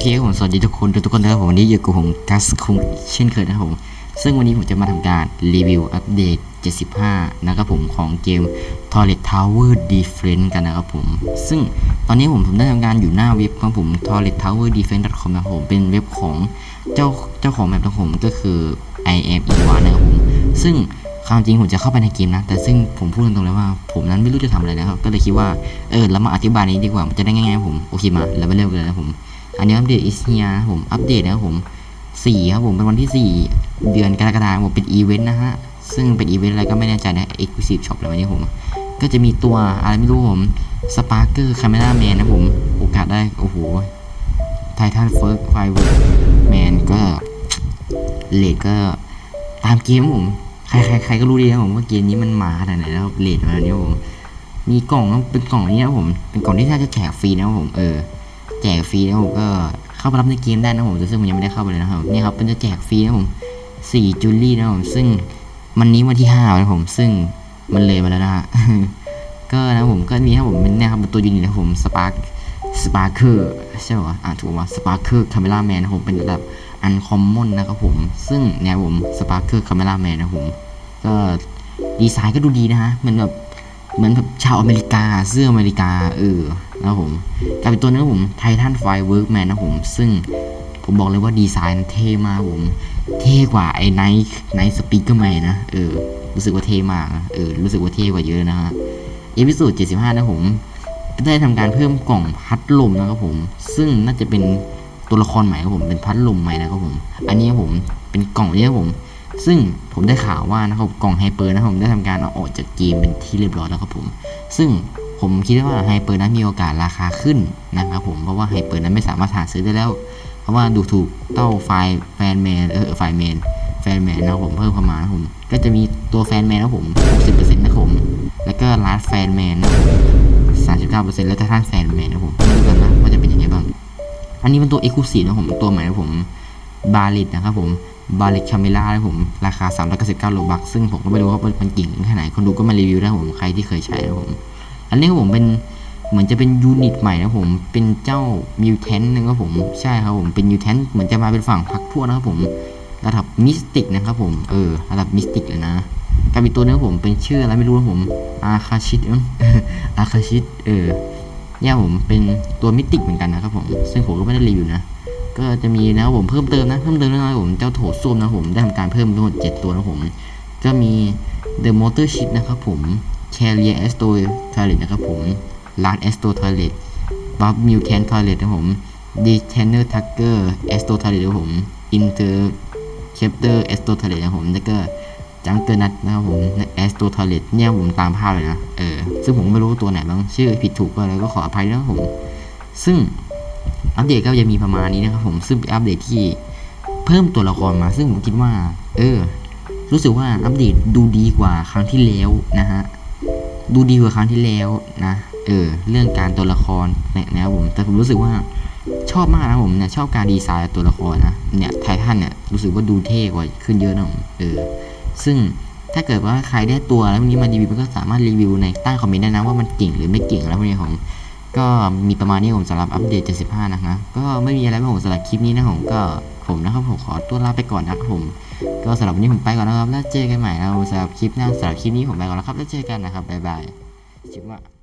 เคครับผมสวัสดีทุกคนทุกคนนะครับผมวันนี้อยู่กับผมกัสคงเช่นเคยนะครับผมซึ่งวันนี้ผมจะมาทำการรีวิวอัปเดต 75 นะครับผมของเกม Toilet Tower Defense กันนะครับผม ซึ่งตอนนี้ผมผมได้ทำการอยู่หน้าเว็บของผม Toilet Tower Defense com นะครับผมเป็นเว็บของเจ้าเจ้าของแมปของผมก็คือ imewa นะครับผมซึ่งความจริงผมจะเข้าไปในเกมนะ แต่ซึ่งผมพูดตรงๆเลยว่า ผมนั้นไม่รู้จะทำอะไรนะครับก็เลยคิดว่าเออเรามาอธิบายนี้ดีกว่ามันจะได้ง่ายๆผมโอเคมาเราไปเริ่มกันเลยนะผม อันนี้อัปเดตอิสเนียครับผม อัปเดตนะครับผมสี่ครับผมเป็นวันที่สี่เดือนกรกฎาคมเป็นอีเวนต์นะฮะ ซึ่งเป็นอีเวนต์อะไรก็ไม่แน่ใจนะ Exclusive Shop อะไรแบบนี้ผม ก็จะมีตัวอะไรไม่รู้ผมสปาร์เกอร์คาเมล่าแมนนะผม โอกาสได้ โอ้โหไททันเฟิร์สไฟเวอร์แมนก็เลดก็ตามเกมผม ใครใครใครก็รู้ดีนะผมว่าเกมนี้มันมาขนาดไหนแล้วเลดมาเนี้ยผม มีกล่องเป็นกล่องนี้นะผม เป็นกล่องที่น่าจะแจกฟรีนะผม เออ แจกฟรีนะผมก็เข้าไปรับในเกมได้นะผมซึ่งผมยังไม่ได้เข้าไปเลยนะครับนี่ครับเป็นจะแจกฟรีนะผมสี่จูลี่นะผมซึ่งวันนี้วันที่ห้านะผมซึ่งมันเลยมาแล้วนะฮะก็นะผมก็มีนะผมเป็นเนี่ยครับตัวยูนิตนะผมสปาร์คสปาร์เคอร์ใช่ป่ะอ่านถูกว่าสปาร์เคอร์คาเมล่าแมนนะผมเป็นระดับอันคอมมอนนะครับผม ซึ่งเนี่ยผมสปาร์เคอร์คาเมล่าแมนนะผม ก็ดีไซน์ก็ดูดีนะฮะมันแบบ เหมือนแบบชาวอเมริกาเสื้ออเมริกาเออนะผมกลายเป็นตัวนี้ผมไททันไฟเวิร์กแมนนะผม ซึ่งผมบอกเลยว่าดีไซน์เท่มากผม เท่กว่าไอ้ไนท์ไนท์สปีกเกอร์แมนนะเออรู้สึกว่าเท่มากเออรู้สึกว่าเท่กว่าเยอะนะฮะเอพิโซด75 นะผมได้ทำการเพิ่มกล่องพัดลมนะครับผม ซึ่งน่าจะเป็นตัวละครใหม่ครับผมเป็นพัดลมใหม่นะครับผม อันนี้ผมเป็นกล่องนี้ครับผม ซึ่งผมได้ข่าวว่านะครับกล่องไฮเปอร์นะครับผมได้ทำการเอาออกจากเกมเป็นที่เรียบร้อยแล้วครับผม ซึ่งผมคิดว่าไฮเปอร์นั้นมีโอกาสราคาขึ้นนะครับผมเพราะว่าไฮเปอร์นั้นไม่สามารถหาซื้อได้แล้ว เพราะว่าดูถูกเต้าไฟแฟนแมนเออไฟแมนแฟนแมนนะครับผมเพิ่มเข้ามานะครับผมก็จะมีตัวแฟนแมนนะครับผม 60%นะครับผม แล้วก็ลาสแฟนแมนนะ39%แล้วก็ท่านแฟนแมนนะครับผมดูกันนะว่าจะเป็นยังไงบ้าง อันนี้เป็นตัวเอ็กซ์คลูซีฟนะครับผมตัวใหม่นะผมบาลิตนะครับผม บาลิตคาเมล่านะครับผม ราคา 399โลบักซึ่งผมก็ไม่รู้ว่ามันกิ่งแค่ไหนคนดูก็มารีวิวได้ผมใครที่เคยใช้นะครับผม อันนี้ครับผมเป็นเหมือนจะเป็นยูนิตใหม่นะผม เป็นเจ้ามิวแทนนะครับผม ใช่ครับผม เป็นมิวแทนเหมือนจะมาเป็นฝั่งพักพวกนะครับผม ระดับมิสติกนะครับผม เออ ระดับมิสติกเลยนะกับอีกตัวนึงครับผมเป็นชื่ออะไรไม่รู้นะผม อาคาชิตอาคาชิต เออเนี่ยผมเป็นตัวมิติกเหมือนกันนะครับผม ซึ่งผมก็ไม่ได้รีวิวนะ ก็จะมีนะครับผมเพิ่มเติมนะเพิ่มเติมน้อยๆผมเจ้าโถส้วมนะผมได้ทำการเพิ่มทั้งหมด7ตัวนะผมก็มี The Motor Ship นะครับผม Carrier Esto Toilet นะครับผม Large Esto Toilet Bob Mutant Toilet นะผม Detainer Tucker Esto Toilet นะผม Inter Chapter Esto Toilet นะครับผมแล้วก็ Junker Nut นะครับผม Esto Toilet เนี่ยผมตามภาพเลยนะ เออ ซึ่งผมไม่รู้ตัวไหนบ้าง ชื่อผิดถูกก็อะไรก็ขออภัยด้วยนะครับผม ซึ่ง อัปเดตก็จะมีประมาณนี้นะครับผมซึ่งอัปเดตที่เพิ่มตัวละครมา ซึ่งผมคิดว่า เออ รู้สึกว่าอัปเดตดูดีกว่าครั้งที่แล้วนะฮะดูดีกว่าครั้งที่แล้วนะเออเรื่องการตัวละครเนี่ยนะครับผมแต่ผมรู้สึกว่าชอบมากนะผมเนี่ยชอบการดีไซน์ตัวละครนะเนี่ยไททันเนี่ยรู้สึกว่าดูเท่กว่าขึ้นเยอะนะผมเออซึ่งถ้าเกิดว่าใครได้ตัวแล้วพวกนี้มารีวิวก็สามารถรีวิวในใต้คอมเมนต์ได้นะว่ามันเก่งหรือไม่เก่งแล้วพวกนี้ผม ก็มีประมาณนี้ผมสำหรับอัปเดต 75 นะครับก็ไม่มีอะไรผมสำหรับคลิปนี้นะผมก็ผมนะครับผมขอตัวลาไปก่อนนะครับผม ก็สำหรับวันนี้ผมไปก่อนนะครับ แล้วเจอกันใหม่นะครับสำหรับคลิปหน้าสำหรับคลิปนี้ผมไปก่อนแล้วครับ แล้วเจอกันนะครับบ๊ายบายชิบะ